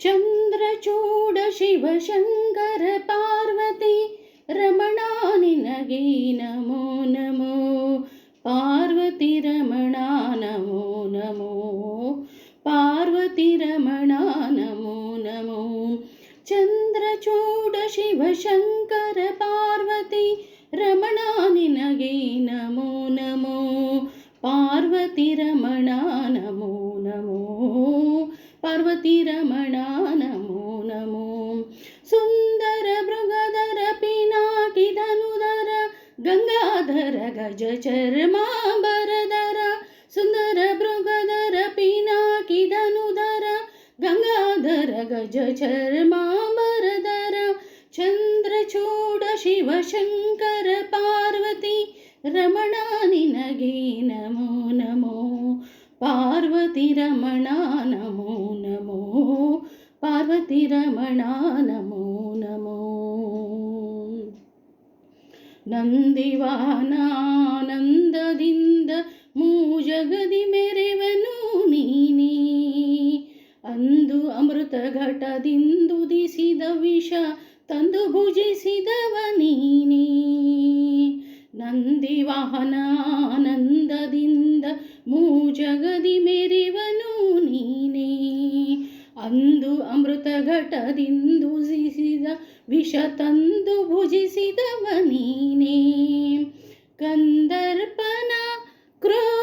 ಚಂದ್ರಚೂಡ ಶಿವಶಂಕರ ಪಾರ್ವತಿ ರಮಣ ನಿನಗೆ ನಮೋ ನಮೋ ಪಾರ್ವತಿ ರಮಣ ನಮೋ ನಮೋ ಪಾರ್ವತಿ ರಮಣ ನಮೋ ನಮೋ ಚಂದ್ರಚೂಡ ಶಿವಶಂಕರ पार्वतीरमण नमो नमो सुन्दर मृगधर पिनाकिधनुधर गङ्गाधर गज चर्माम्बरधर सुन्दर मृगधर पिनाकिधनुधर गङ्गाधर गज चर्माम्बरधर चन्द्रचूड शिवशङ्कर पार्वती रमणानि नमो नमो पा ಪಾರ್ವತಿ ರಮಣ ನಮೋ ನಮೋ, ಪಾರ್ವತಿ ರಮಣ ನಮೋ ನಮೋ. ನಂದಿವಾನಾನಂದದಿಂದ ಮೂಜಗದಿ ಮೆರೆವನು ನೀನೇ. ಅಂದು ಅಮೃತ ಘಟದಿಂದುದಿಸಿದ ವಿಷ ತಂದು ಭುಜಿಸಿದವ ನೀನೇ. ನಂದಿ ಘಟದಿಂದುದಿಸಿದ ವಿಷ ತಂದು ಭುಜಿಸಿದವ ನೀನೇ ಕಂದರ್ಪನ ಕ್ರೋಧದಿಂದ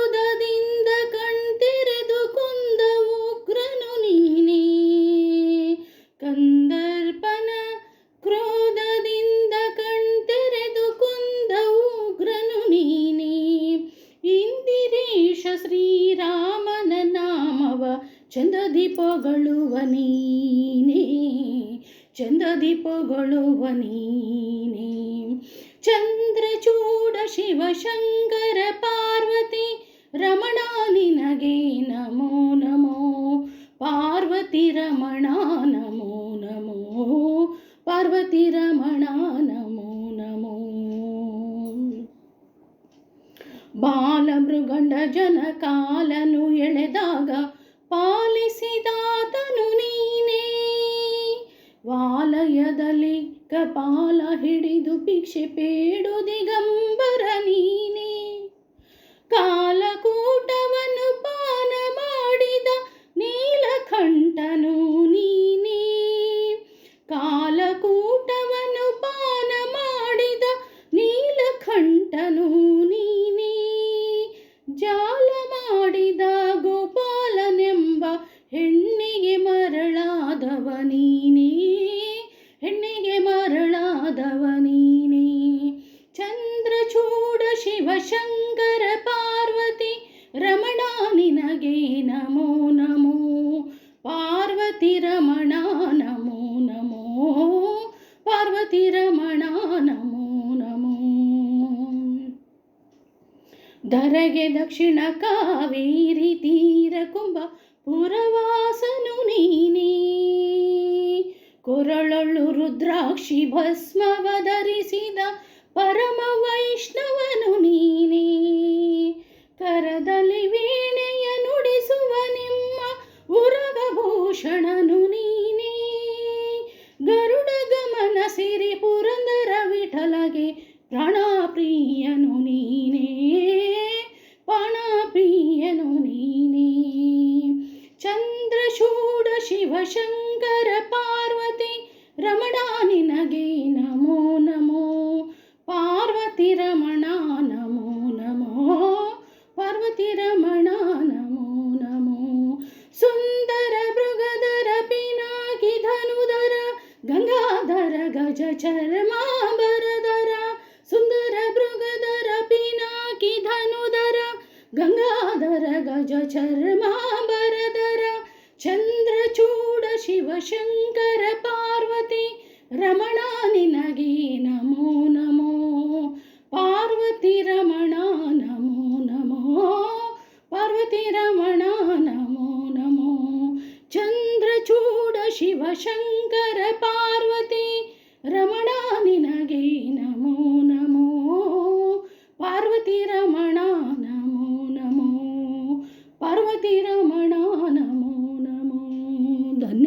ಚಂದದಿ ಪೊಗಳುವ ನೀನೇ ಚಂದ್ರಚೂಡ ಶಿವಶಂಕರ ಪಾರ್ವತಿ, ರಮಣ ನಿನಗೆ ನಮೋ ನಮೋ. ಪಾರ್ವತಿ ರಮಣ ನಮೋ ನಮೋ. ಪಾರ್ವತಿ ರಮಣ ನಮೋ ನಮೋ. ಬಾಲಮೃಗಂಡ ಜನ ಕಾಲನು ಎಳೆದಾಗ ಪಾಲಿಸಿದಾತನು ಕಪಾಲ ಹಿಡಿದು ಭಿಕ್ಷೆ ಪೇಡು ದಿಗಂಬರ ನೀನೆ. ಕಾಲಕೂಟವನ್ನು ಪಾನ ಮಾಡಿದ ನೀಲಕಂಠನು ನೀನೇ. ಕಾಲಕೂಟವನ್ನು ಪಾನ ಮಾಡಿದ ನೀಲಕಂಠನು ನೀನೆ. ಜಾಲ ಮಾಡಿದ ಗೋಪಾಲನೆಂಬ ಹೆಣ್ಣಿಗೆ ಶಿವಶಂಕರ ಪಾರ್ವತಿ ರಮಣ ನಿನಗೆ ನಮೋ ನಮೋ ಪಾರ್ವತಿ ರಮಣ ನಮೋ ನಮೋ ಪಾರ್ವತಿ ರಮಣ ನಮೋ ನಮೋ ಧರೆಗೆ ದಕ್ಷಿಣ ಕಾವೇರಿ ತೀರ ಕುಂಭ ಪುರವಾಸನು ನೀನೇ ಕೊರಳೊಳ್ಳು ರುದ್ರಾಕ್ಷಿ ಭಸ್ಮವ ಸುಂದರ ಮೃಗಧರ, ಪಿನಾಕಿ ಧನುಧರ, ಗಂಗಾಧರ, ಗಜ ಚರ್ಮಾಂಬರಧರ ಸುಂದರ ಮೃಗಧರ, ಪಿನಾಕಿ ಧನುಧರ, ಗಂಗಾಧರ, ಗಜ ಚರ್ಮಾಂಬರಧರ ಚಂದ್ರಚೂಡ, ಶಿವಶಂಕರ, ಪಾರ್ವತಿ, ರಮಣ ನಿನಗೆ ನಮೋ ನಮೋ, ಪಾರ್ವತಿ ರಮಣ ನಮೋ ನಮೋ, ಪಾರ್ವತಿ ರಮಣ ಶಿವಶಂಕರ ಪಾರ್ವತಿ